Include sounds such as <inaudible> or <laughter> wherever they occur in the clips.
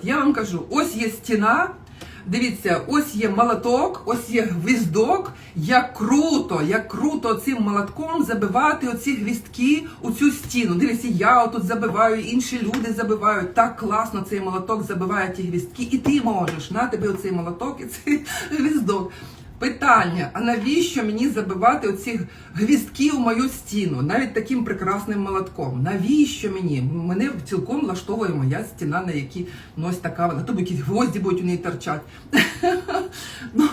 Наприклад, я вам кажу: ось є стіна. Дивіться, ось є молоток, ось є гвіздок. Як круто, як круто цим молотком забивати оці гвіздки у цю стіну. Дивіться, я отут забиваю, інші люди забивають. Так класно цей молоток забиває ті гвіздки, і ти можеш на тобі оцей молоток і цей <laughs> гвіздок. Питання: а навіщо мені забивати оці гвіздки у мою стіну, навіть таким прекрасним молотком? Навіщо мені? Мене цілком влаштовує моя стіна, на якій ну, ось така вона, то якісь гвозді будуть у неї торчать. <laughs> Ну,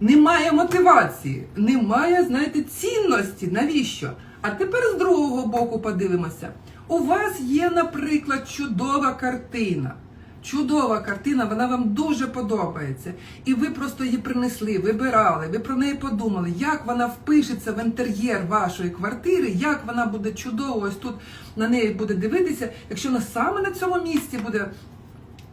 немає мотивації, немає, знаєте, цінності. Навіщо? А тепер з другого боку подивимося. У вас є, наприклад, чудова картина. Чудова картина, вона вам дуже подобається. І ви просто її принесли, вибирали, ви про неї подумали, як вона впишеться в інтер'єр вашої квартири, як вона буде чудово, ось тут на неї буде дивитися, якщо вона саме на цьому місці буде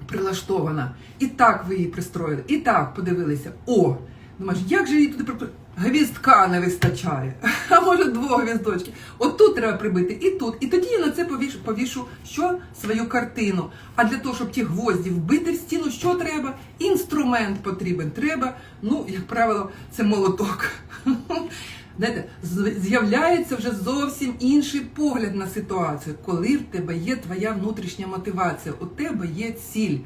прилаштована. І так ви її пристроїли, і так подивилися. О, думаєш, як же її туди. Гвіздка не вистачає. <laughs> А може двох гвіздочків. От тут треба прибити, і тут. І тоді я на це повішу, повішу що? Свою картину. А для того, щоб ті гвозді вбити в стіну, що треба? Інструмент потрібен. Треба, ну, як правило, це молоток. <laughs> Знаєте, з'являється вже зовсім інший погляд на ситуацію, коли в тебе є твоя внутрішня мотивація, у тебе є ціль.